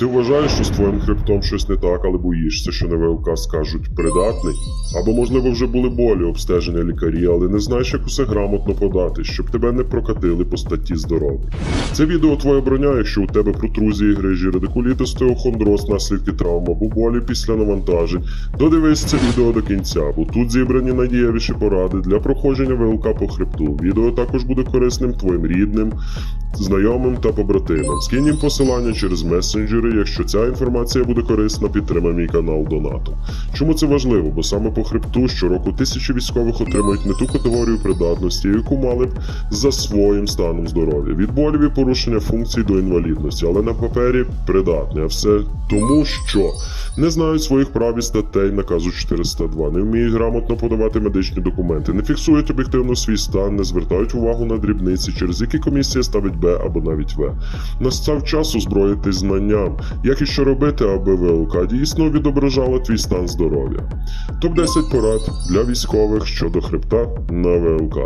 Ти вважаєш, що з твоїм хребтом щось не так, але боїшся, що на ВЛК скажуть придатний? Або, можливо, вже були болі обстеження лікарі, але не знаєш, як усе грамотно подати, щоб тебе не прокатили по статті здоров'я. Це відео твоя броня, якщо у тебе протрузії, грижі, радикуліт, остеохондроз, наслідки травм або болі після навантажень. Додивись це відео до кінця, бо тут зібрані найдієвіші поради для проходження ВЛК по хребту. Відео також буде корисним твоїм рідним, знайомим та побратимам. Скинь їм посилання через месенджери. Якщо ця інформація буде корисна, підтримай мій канал донатом. Чому це важливо? Бо саме по хребту щороку тисячі військових отримують не ту категорію придатності, яку мали б за своїм станом здоров'я. Від болів і порушення функцій до інвалідності, але на папері придатне. А все тому, що не знають своїх прав і статей наказу 402, не вміють грамотно подавати медичні документи, не фіксують об'єктивно свій стан, не звертають увагу на дрібниці, через які комісія ставить Б або навіть В. Настав час озброїтись знанням, як і що робити, аби ВЛК дійсно відображала твій стан здоров'я. Топ 10 порад для військових щодо хребта на ВЛК.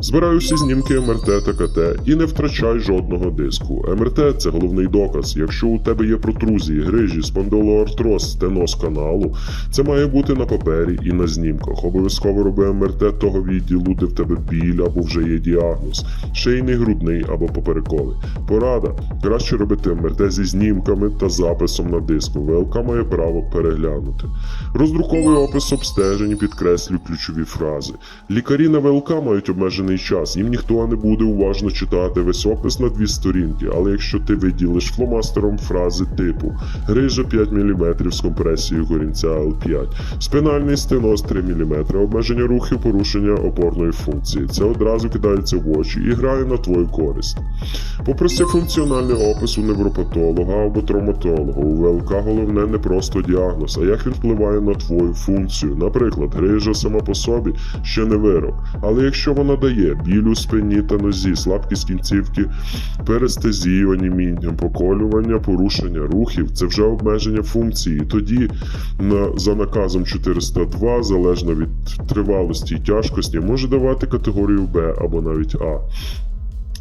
Збирай усі знімки МРТ та КТ і не втрачай жодного диску. МРТ це головний доказ. Якщо у тебе є протрузії, грижі, спондилоартроз, стеноз каналу, це має бути на папері і на знімках. Обов'язково роби МРТ того відділу, де в тебе біль або вже є діагноз, шийний, грудний або поперековий. Порада: краще робити МРТ зі знімками та записом на диску. ВЛК має право переглянути. Роздруковий опис обстежень і підкреслюй ключові фрази. Лікарі на ВЛК мають обмежений час, їм ніхто не буде уважно читати весь опис на дві сторінки, але якщо ти виділиш фломастером фрази типу грижа 5 мм з компресією корінця L5, спинальний стеноз 3 мм, обмеження рухів, порушення опорної функції. Це одразу кидається в очі і грає на твою користь. Попроси функціональний опис у невропатолога або травматолога. У ВЛК головне не просто діагноз, а як він впливає на твою функцію. Наприклад, грижа сама по собі ще не вирок. Але якщо вона дає біль у спині та нозі, слабкість кінцівки, перестезію, оніміння, поколювання, порушення рухів, це вже обмеження функції. Тоді на, за наказом 402, залежно від тривалості і тяжкості, може давати категорію Б або навіть А.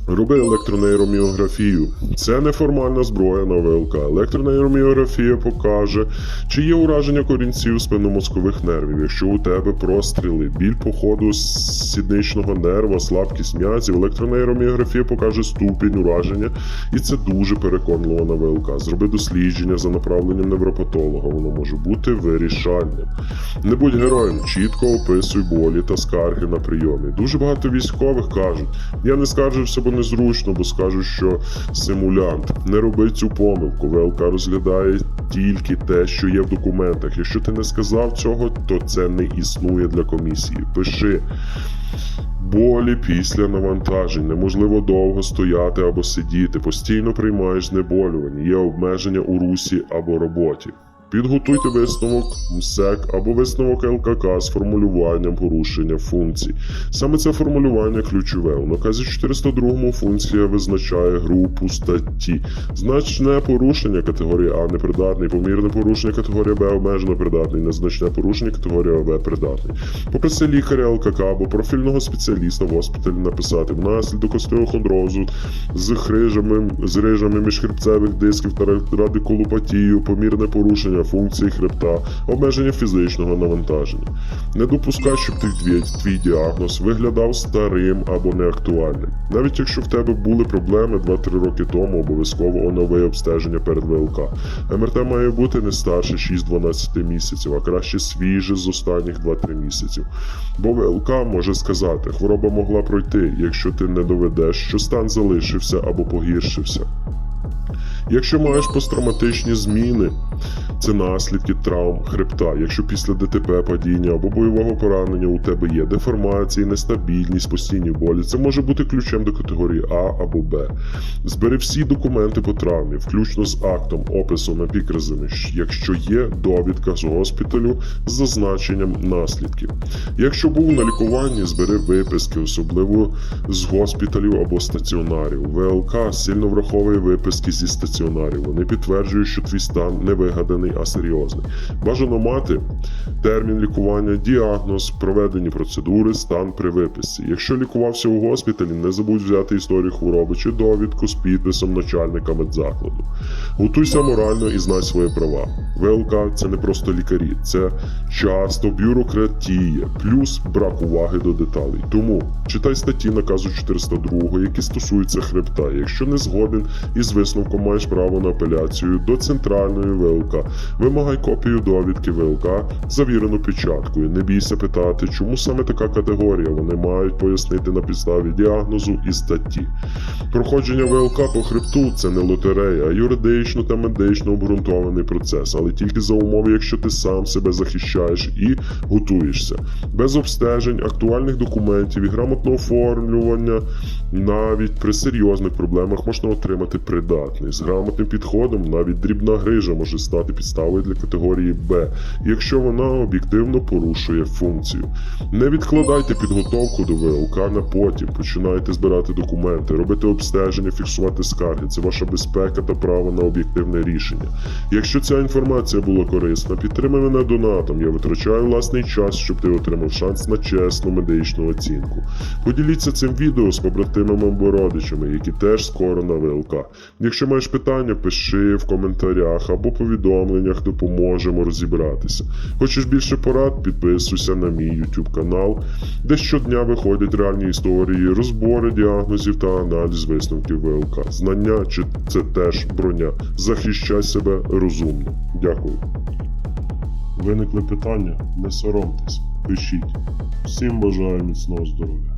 Роби електронейроміографію. Це неформальна зброя на ВЛК. Електронейроміографія покаже, чи є ураження корінців спинномозкових нервів. Якщо у тебе простріли, біль по ходу сідничного нерва, слабкість м'язів, електронейроміографія покаже ступінь ураження, і це дуже переконливо на ВЛК. Зроби дослідження за направленням невропатолога. Воно може бути вирішальним. Не будь героєм, чітко описуй болі та скарги на прийомі. Дуже багато військових кажуть: я не скаржився, бо незручно, бо скажуть, що симулянт. Не роби цю помилку. ВЛК розглядає тільки те, що є в документах. Якщо ти не сказав цього, то це не існує для комісії. Пиши. Болі після навантажень, неможливо довго стояти або сидіти, постійно приймаєш знеболювання, є обмеження у русі або роботі. Підготуйте висновок МСЕК або висновок ЛКК з формулюванням порушення функцій. Саме це формулювання ключове. У наказі 402 функція визначає групу статті. Значне порушення категорії А непридатний, помірне порушення категорія Б обмежено придатний, незначне порушення категорія В придатний. Попроси лікаря ЛКК або профільного спеціаліста в госпіталі написати внаслідок остеохондрозу з хрижами, з рижами міжхребцевих дисків та радикулопатією, помірне порушення функції хребта, обмеження фізичного навантаження. Не допускай, щоб твій, твій діагноз виглядав старим або неактуальним. Навіть якщо в тебе були проблеми 2-3 роки тому, обов'язково онови обстеження перед ВЛК. МРТ має бути не старше 6-12 місяців, а краще свіже з останніх 2-3 місяців. Бо ВЛК може сказати, хвороба могла пройти, якщо ти не доведеш, що стан залишився або погіршився. Якщо маєш посттравматичні зміни, це наслідки травм хребта. Якщо після ДТП падіння або бойового поранення у тебе є деформації, нестабільність, постійні болі, це може бути ключем до категорії А або Б. Збери всі документи по травмі, включно з актом, описом, епікризами, якщо є довідка з госпіталю з зазначенням наслідків. Якщо був на лікуванні, збери виписки, особливо з госпіталів або стаціонарів. ВЛК сильно враховує виписки зі стаціонарів. Вони підтверджують, що твій стан не вигаданий, локальний, а серйозний. Бажано мати термін лікування, діагноз, проведені процедури, стан при виписці. Якщо лікувався у госпіталі, не забудь взяти історію хвороби чи довідку з підписом начальника медзакладу. Готуйся морально і знай свої права. ВЛК це не просто лікарі, це часто бюрократія, плюс брак уваги до деталей. Тому читай статті наказу 402, які стосуються хребта. Якщо не згоден із висновком, маєш право на апеляцію до центральної ВЛК. Вимагай копію довідки ВЛК, завірену печаткою. Не бійся питати, чому саме така категорія. Вони мають пояснити на підставі діагнозу і статті. Проходження ВЛК по хребту це не лотерея, а юридично та медично обґрунтований процес, але тільки за умови, якщо ти сам себе захищаєш і готуєшся. Без обстежень, актуальних документів і грамотного оформлювання, навіть при серйозних проблемах можна отримати придатний. З грамотним підходом навіть дрібна грижа може стати підставою для категорії Б, якщо вона об'єктивно порушує функцію. Не відкладайте підготовку до ВЛК на потім, починайте збирати документи, робити обстеження, фіксувати скарги. Це ваша безпека та право на об'єктивне рішення. Якщо ця інформація була корисна, підтримай мене донатом. Я витрачаю власний час, щоб ти отримав шанс на чесну медичну оцінку. Поділіться цим відео з побратимами або родичами, які теж скоро на ВЛК. Якщо маєш питання, пиши в коментарях або повідомленнях, допоможемо розібратися. Хочеш більше порад, підписуйся на мій YouTube канал, де щодня виходять реальні історії, розбори діагнозів та аналіз висновків ВЛК. Знання чи це теж броня. Захищай себе розумно. Дякую. Виникли питання? Не соромтесь, пишіть. Всім бажаю міцного здоров'я.